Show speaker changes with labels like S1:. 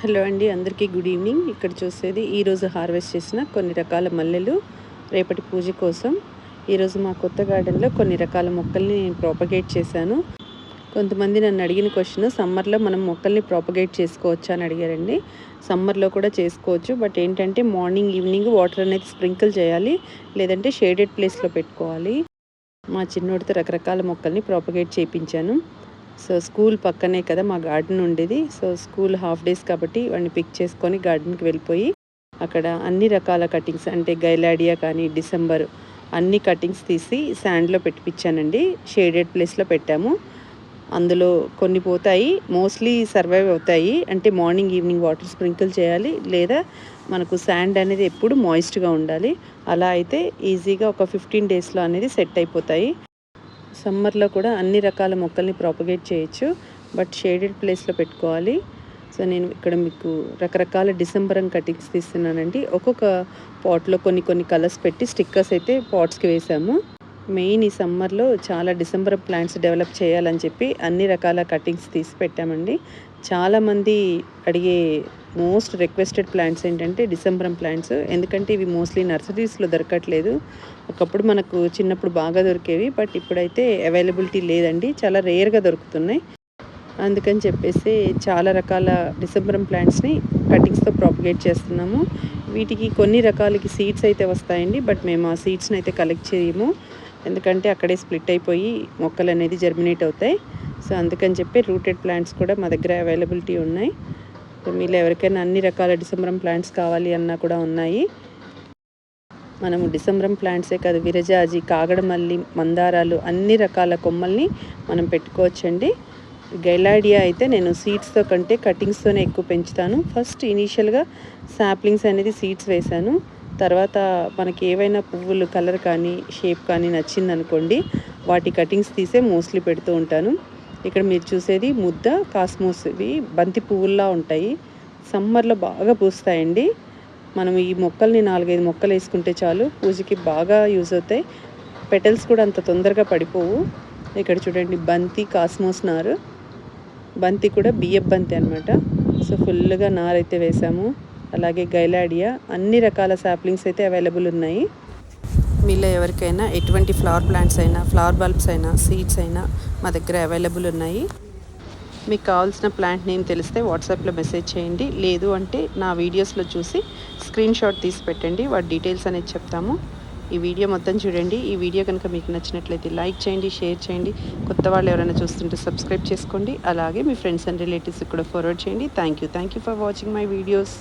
S1: Hello అండి అందరికీ good evening. ఇక్కడ చూసేది ఈరోజు హార్వెస్ట్ చేసిన కొన్ని రకాల మల్లెలు రేపటి పూజ కోసం. ఈరోజు మా కొత్త గార్డెన్లో కొన్ని రకాల మొక్కల్ని నేను ప్రాపగేట్ చేశాను. కొంతమంది నన్ను అడిగిన క్వశ్చన్ సమ్మర్లో మనం మొక్కల్ని ప్రాపగేట్ చేసుకోవచ్చా? అని అడిగారండి. సమ్మర్లో కూడా చేసుకోవచ్చు బట్ ఏంటంటే మార్నింగ్ ఈవినింగ్ వాటర్ అనేది స్ప్రింకిల్ చేయాలి లేదంటే షేడెడ్ ప్లేస్లో పెట్టుకోవాలి. మా చిన్నోడితో రకరకాల మొక్కల్ని ప్రాపగేట్ చేయించాను సో స్కూల్ పక్కనే కదా మా గార్డెన్ ఉండేది. సో స్కూల్ హాఫ్ డేస్ కాబట్టి వాడిని పిక్ చేసుకొని గార్డెన్కి వెళ్ళిపోయి అక్కడ అన్ని రకాల కటింగ్స్ అంటే గైలాడియా కానీ డిసెంబర్ అన్ని కటింగ్స్ తీసి శాండ్లో పెట్టిపించానండి షేడెడ్ ప్లేస్లో పెట్టాము. అందులో కొన్ని పోతాయి. మోస్ట్లీ సర్వైవ్ అవుతాయి. అంటే మార్నింగ్ ఈవినింగ్ వాటర్ స్ప్రింకిల్ చేయాలి. లేదా మనకు శాండ్ అనేది ఎప్పుడు మాయిస్ట్గా ఉండాలి. అలా అయితే ఈజీగా ఒక ఫిఫ్టీన్ డేస్లో అనేది సెట్ అయిపోతాయి. సమ్మర్లో కూడా అన్ని రకాల మొక్కల్ని ప్రాపగేట్ చేయొచ్చు. బట్ షేడెడ్ ప్లేస్లో పెట్టుకోవాలి. సో నేను ఇక్కడ మీకు రకరకాల డిసెంబరం కటింగ్స్ తీస్తున్నానండి. ఒక్కొక్క పాట్లో కొన్ని కొన్ని కలర్స్ పెట్టి స్టిక్కర్స్ అయితే పాట్స్కి వేసాము. మెయిన్ ఈ సమ్మర్లో చాలా డిసెంబర్ ప్లాంట్స్ డెవలప్ చేయాలని చెప్పి అన్ని రకాల కటింగ్స్ తీసి పెట్టామండి. చాలామంది అడిగే మోస్ట్ రిక్వెస్టెడ్ ప్లాంట్స్ ఏంటంటే డిసెంబరం ప్లాంట్స్. ఎందుకంటే ఇవి మోస్ట్లీ నర్సరీస్లో దొరకట్లేదు. ఒకప్పుడు మనకు చిన్నప్పుడు బాగా దొరికేవి బట్ ఇప్పుడైతే అవైలబిలిటీ లేదండి. చాలా రేర్గా దొరుకుతున్నాయి. అందుకని చెప్పేసి చాలా రకాల డిసెంబరం ప్లాంట్స్ని కటింగ్స్తో ప్రాపగేట్ చేస్తున్నాము. వీటికి కొన్ని రకాలకి సీడ్స్ అయితే వస్తాయండి బట్ మేము ఆ సీడ్స్ని అయితే కలెక్ట్ చేయము. ఎందుకంటే అక్కడే స్ప్లిట్ అయిపోయి మొక్కలు అనేది జర్మినేట్ అవుతాయి. సో అందుకని చెప్పి రూటెడ్ ప్లాంట్స్ కూడా మా దగ్గర అవైలబిలిటీ ఉన్నాయి. మీలో ఎవరికైనా అన్ని రకాల డిసెంబరం ప్లాంట్స్ కావాలి అన్నా కూడా ఉన్నాయి. మనము డిసెంబరం ప్లాంట్సే కాదు విరజాజి కాగడమల్లి మందారాలు అన్ని రకాల కొమ్మల్ని మనం పెట్టుకోవచ్చండి. గైలాడియా అయితే నేను సీడ్స్తో కంటే కటింగ్స్తోనే ఎక్కువ పెంచుతాను. ఫస్ట్ ఇనీషియల్గా సాప్లింగ్స్ అనేది సీడ్స్ వేశాను. తర్వాత మనకి ఏవైనా పువ్వులు కలర్ కానీ షేప్ కానీ నచ్చిందనుకోండి వాటి కటింగ్స్ తీసే మోస్ట్లీ పెడుతూ ఉంటాను. ఇక్కడ మీరు చూసేది ముద్ద కాస్మోస్ ఇవి బంతి పువ్వుల్లా ఉంటాయి. సమ్మర్లో బాగా పూస్తాయండి. మనం ఈ మొక్కల్ని నాలుగైదు మొక్కలు వేసుకుంటే చాలు పూజకి బాగా యూజ్ అవుతాయి. పెటల్స్ కూడా అంత తొందరగా పడిపోవు. ఇక్కడ చూడండి బంతి కాస్మోస్ నారు. బంతి కూడా బియ్యపు బంతి అనమాట సో ఫుల్గా నారు అయితే వేసాము. అలాగే గైలాడియా అన్ని రకాల సాప్లింగ్స్ అయితే అవైలబుల్ ఉన్నాయి. మీలో ఎవరికైనా ఎటువంటి ఫ్లవర్ ప్లాంట్స్ అయినా ఫ్లవర్ బల్బ్స్ అయినా సీడ్స్ అయినా మా దగ్గర అవైలబుల్ ఉన్నాయి. మీకు కావాల్సిన ప్లాంట్ నేమ్ తెలిస్తే వాట్సాప్లో మెసేజ్ చేయండి. లేదు అంటే నా వీడియోస్లో చూసి స్క్రీన్ షాట్ తీసి పెట్టండి. వాటి డీటెయిల్స్ అనేది చెప్తాము. ఈ వీడియో మొత్తం చూడండి. ఈ వీడియో కనుక మీకు నచ్చినట్లయితే లైక్ చేయండి షేర్ చేయండి. కొత్త వాళ్ళు ఎవరైనా చూస్తుంటే సబ్స్క్రైబ్ చేసుకోండి. అలాగే మీ ఫ్రెండ్స్ అండ్ రిలేటివ్స్కి కూడా ఫార్వర్డ్ చేయండి. Thank you. Thank you for watching my videos.